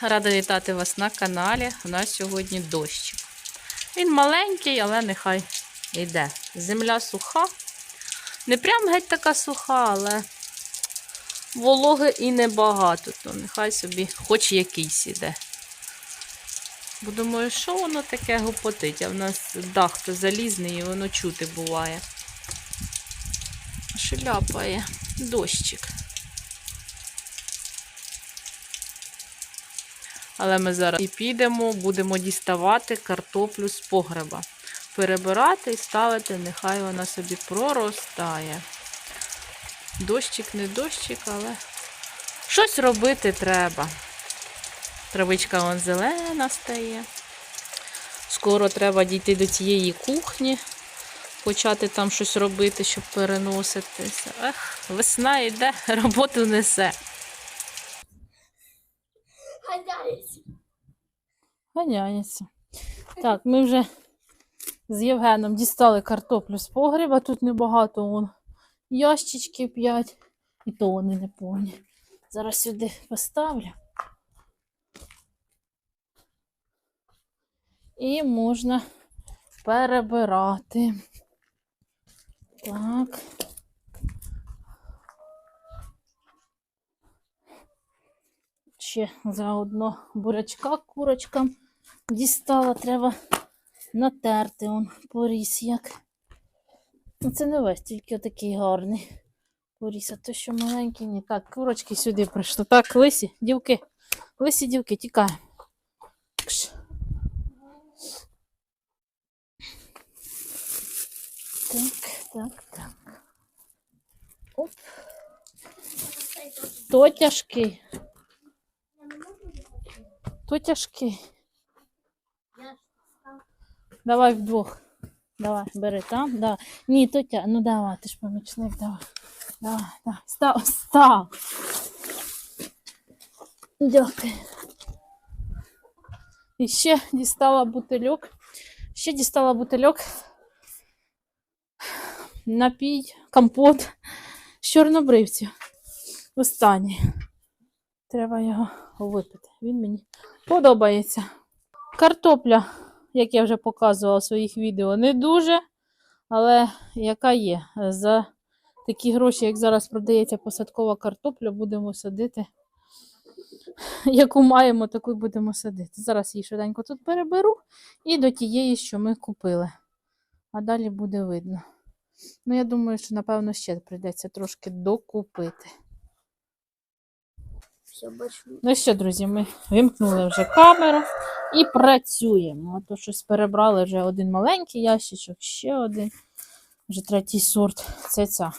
Рада вітати вас на каналі. У нас сьогодні дощик. Він маленький, але нехай йде. Земля суха. Не прям геть така суха, але вологи і небагато, то нехай собі хоч якийсь іде. Бо думаю, що воно таке гопотить, а в нас дах то залізний і воно чути буває. Шляпає дощик. Але ми зараз і підемо, будемо діставати картоплю з погреба. Перебирати і ставити, нехай вона собі проростає. Дощик, не дощик, але щось робити треба. Травичка вон зелена стає. Скоро треба дійти до цієї кухні, почати там щось робити, щоб переноситися. Ех, весна йде, роботу несе. Ганяється. Ганяється. Так, ми вже з Євгеном дістали картоплю з погреба. Тут небагато вон ящички 5, і то вони не повні. Зараз сюди поставлю. І можна перебирати. Так. Ще заодно бурячка курочкам дістала, треба натерти он поріс як. Ну, це не весь, тільки отакий гарний поріс, а то що маленький, ні. Так, курочки сюди прийшли. Так, лисі, дівки, лисі дівки, тікаємо. Так, так, так. Оп. То тяжкий. То тяжкий. Давай вдвох. Давай, бери там. Да. Ні, то. Ну давай, ти ж помічник, давай. Давай, давай. Став, став. Дякую. І ще дістала бутильок. Ще дістала бутильок. Напій, компот з чорнобривців. Останній. Треба його випити. Він мені подобається. Картопля, як я вже показувала в своїх відео, не дуже, але яка є. За такі гроші, як зараз продається посадкова картопля, будемо садити. Яку маємо, таку будемо садити. Зараз її швиденько тут переберу і до тієї, що ми купили. А далі буде видно. Ну, я думаю, що, напевно, ще прийдеться трошки докупити. Все, бачу. Ну що, друзі, ми вимкнули вже камеру і працюємо. А то щось перебрали вже один маленький ящичок, ще один. Вже третій сорт. Це ця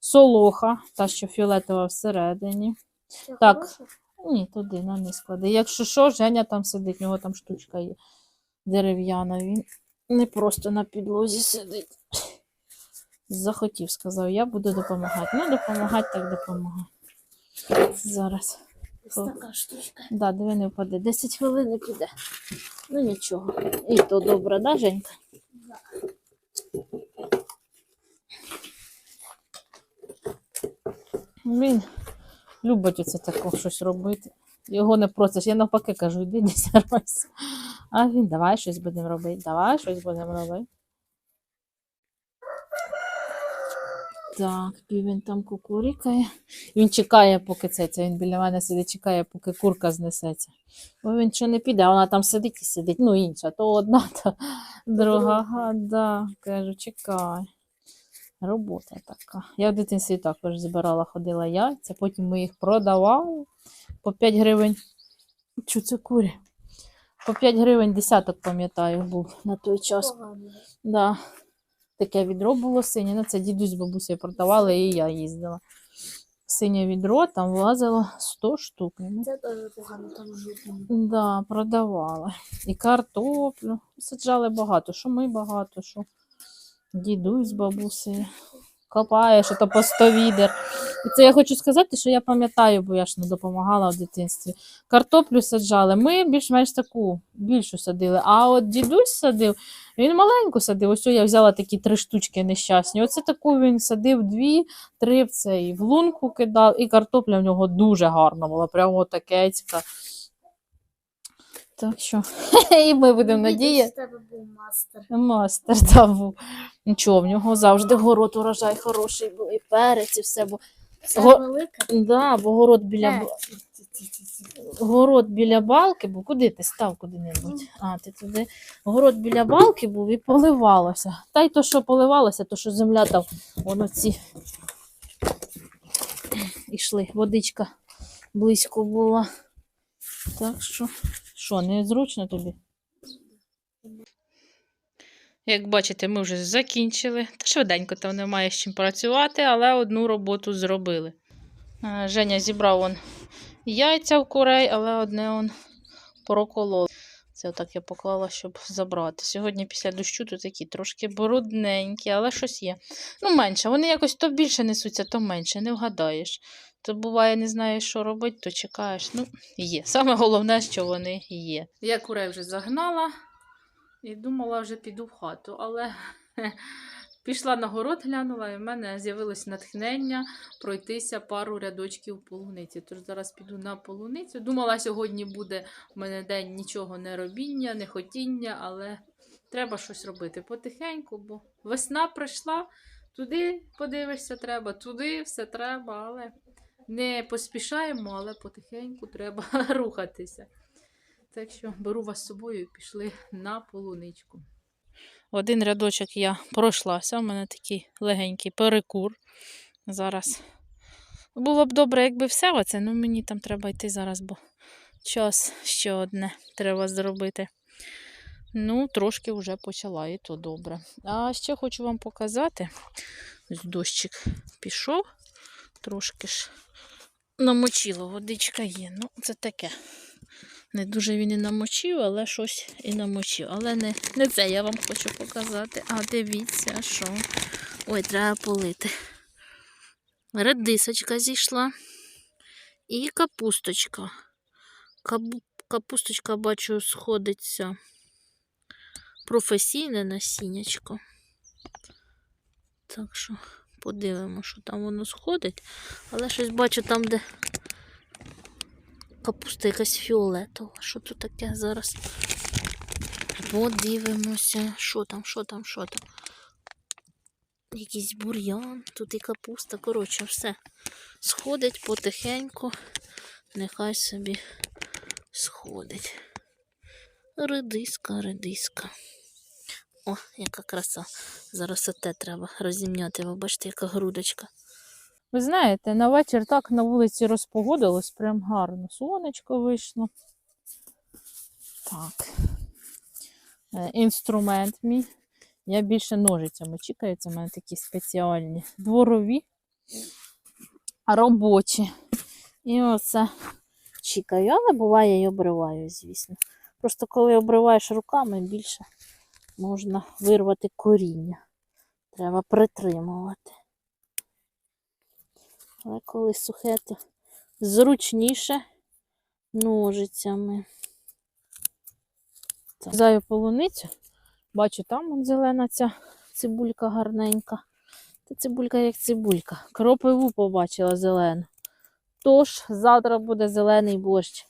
солоха, та що фіолетова всередині. Все Так. хороше? Ні, туди на не склади. Якщо що, Женя там сидить, у нього там штучка є дерев'яна. Він не просто на підлозі сидить. Захотів, сказав, я буду допомагати. Ну, допомагати, так допомагати. Зараз. Ось така штучка. Да, диви не впаде. 10 хвилин піде. Ну нічого. І то добре, да, Женька? Він любить оце таке щось робити. Його не просиш. Я навпаки кажу, йди не сарайся. А він давай щось будемо робити, давай щось будемо робити. Так, півень там кукурікає. Він чекає, поки це, це він біля мене сидить, чекає, поки курка знесеться. Бо він що не піде, вона там сидить і сидить. Ну, інша, то одна, то друга. Ага, да, кажу, чекай. Робота така. Я в дитинстві також збирала, ходила яйця, потім ми їх продавали по 5 гривень. Чу це курі? По 5 гривень десяток, пам'ятаю, був на той час. Да. Таке відро було синє. Ну, це дідусь з бабусею продавали, і я їздила. Синє відро, там влазило 100 штук. Ну, Це теж погано, там жовтий. Да, продавали. І картоплю. Саджали багато. Що ми багато, що дідусь з бабусею. Копаєш, що то по 100 відер. І це я хочу сказати, що я пам'ятаю, бо я ж не допомагала в дитинстві. Картоплю саджали. Ми більш-менш таку більшу садили. А от дідусь садив, він маленьку садив. Ось я взяла такі три штучки нещасні. Оце таку він садив дві, три в цей в лунку кидав, і картопля в нього дуже гарна була. Прямо такецька. Так що, і ми будемо надіяти. Був мастер. Мастер там був. Нічого, в нього завжди город урожай хороший був, і перець, і все. Бо, Це Го- велика? да, бо город біля, Е, б- город біля балки був. Куди ти став куди-небудь? А, ти туди. Город біля балки був і поливалося. Та й то, що поливалося, то що земля там, воно ці ішли. Водичка близько була. Так що, що, незручно тобі? Як бачите, ми вже закінчили. Та швиденько там немає з чим працювати, але одну роботу зробили. Женя зібрав он яйця в курей, але одне он проколов. Це отак я поклала, щоб забрати. Сьогодні після дощу тут такі трошки брудненькі, але щось є. Ну, менше. Вони якось то більше несуться, то менше, не вгадаєш. То буває, не знаєш, що робити, то чекаєш. Ну, є. Саме головне, що вони є. Я курей вже загнала і думала, вже піду в хату, але пішла на город, глянула, і в мене з'явилось натхнення пройтися пару рядочків полуниці. Тож зараз піду на полуницю. Думала, сьогодні буде в мене день нічого не робіння, не хотіння, але треба щось робити потихеньку, бо весна прийшла, туди подивишся, треба, туди все треба, але не поспішаємо, але потихеньку треба рухатися. Так що беру вас з собою і пішли на полуничку. Один рядочок я пройшлася, у мене такий легенький перекур. Зараз було б добре, якби все оце, ну мені там треба йти зараз, бо час ще одне треба зробити. Ну, трошки вже почала, і то добре. А ще хочу вам показати. Ось дощик пішов, трошки ж намочило, водичка є. Ну, це таке. Не дуже він і намочив, але щось і намочив. Але не, не це я вам хочу показати. А дивіться, що. Ой, треба полити. Редисочка зійшла. І капусточка. Кабу- Капусточка, бачу, сходиться. Професійне насіннячко. Так що подивимо, що там воно сходить. Але щось бачу там, де капуста якась фіолетова. Що тут таке зараз? Подивимося, що там, що там, що там. Якийсь бур'ян, тут і капуста. Коротше, все. Сходить потихеньку. Нехай собі сходить. Редиска, редиска. О, яка краса. Зараз оте треба розімняти. Ви бачите, яка грудочка. Ви знаєте, на вечір так на вулиці розпогодилось, прям гарно. Сонечко вийшло. Так. Е, Інструмент мій. Я більше ножицями чекаю, це в мене такі спеціальні дворові, робочі. І оце чекаю, але буває і обриваю, звісно. Просто коли обриваєш руками, більше можна вирвати коріння. Треба притримувати. Але коли сухе, то зручніше ножицями. Заю полуницю. Бачу, там зелена ця цибулька гарненька. Та цибулька як цибулька. Кропиву побачила зелену. Тож, завтра буде зелений борщ.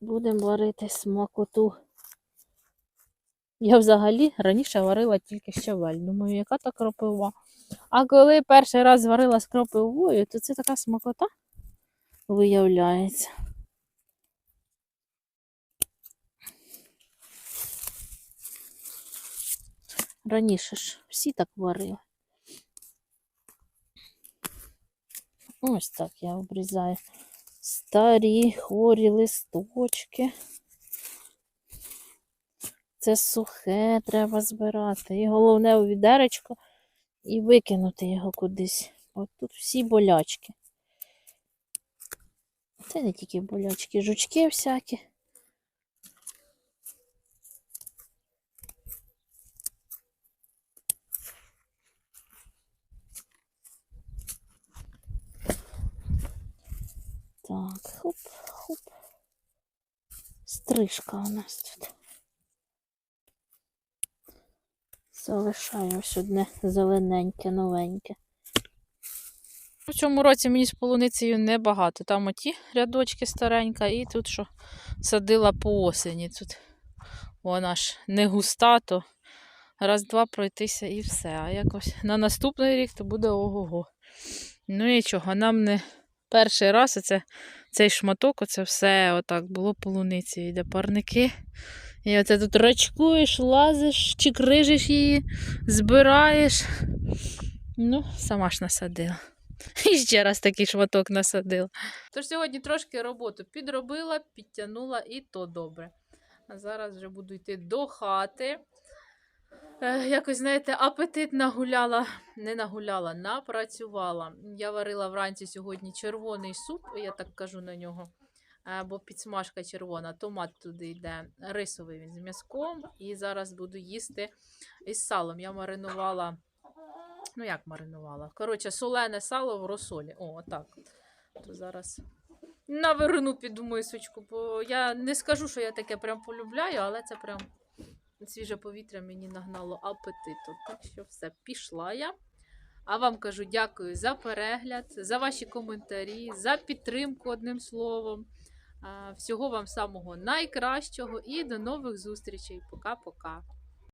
Будемо варити смакоту. Я взагалі раніше варила тільки щавель. Думаю, яка та кропива. А коли перший раз варила з кропивою, то це така смакота виявляється. Раніше ж всі так варили. Ось так я обрізаю старі хворі листочки. Це сухе треба збирати. І головне у відеречко і викинути його кудись. От тут всі болячки. Це не тільки болячки, жучки всякі. Так, хоп, хоп. Стрижка у нас тут. Залишаю ось одне зелененьке, новеньке. У цьому році мені з полуницею небагато. Там оті рядочки старенька, і тут що садила по осені. Тут вона ж не густа, то раз-два пройтися і все. А якось на наступний рік то буде ого-го. Ну нічого, нам не перший раз оце, цей шматок, оце все отак було полуниці. Йде парники. І оце тут рачкуєш, лазиш, чикрижиш її, збираєш. Ну, сама ж насадила. І ще раз такий шматок насадила. Тож сьогодні трошки роботу підробила, підтягнула і то добре. А зараз вже буду йти до хати. Е, якось, знаєте, апетит нагуляла, не нагуляла, напрацювала. Я варила вранці сьогодні червоний суп, я так кажу на нього. е, Бо підсмажка червона, томат туди йде, рисовий він з м'язком. І зараз буду їсти із салом. Я маринувала. Ну, як маринувала? Коротше, солене сало в розсолі. О, отак. То зараз наверну піду мисочку, бо я не скажу, що я таке прям полюбляю, але це прям свіже повітря мені нагнало апетиту. Так що все, пішла я. А вам кажу дякую за перегляд, за ваші коментарі, за підтримку одним словом. Всього вам самого найкращого і до нових зустрічей. Пока-пока.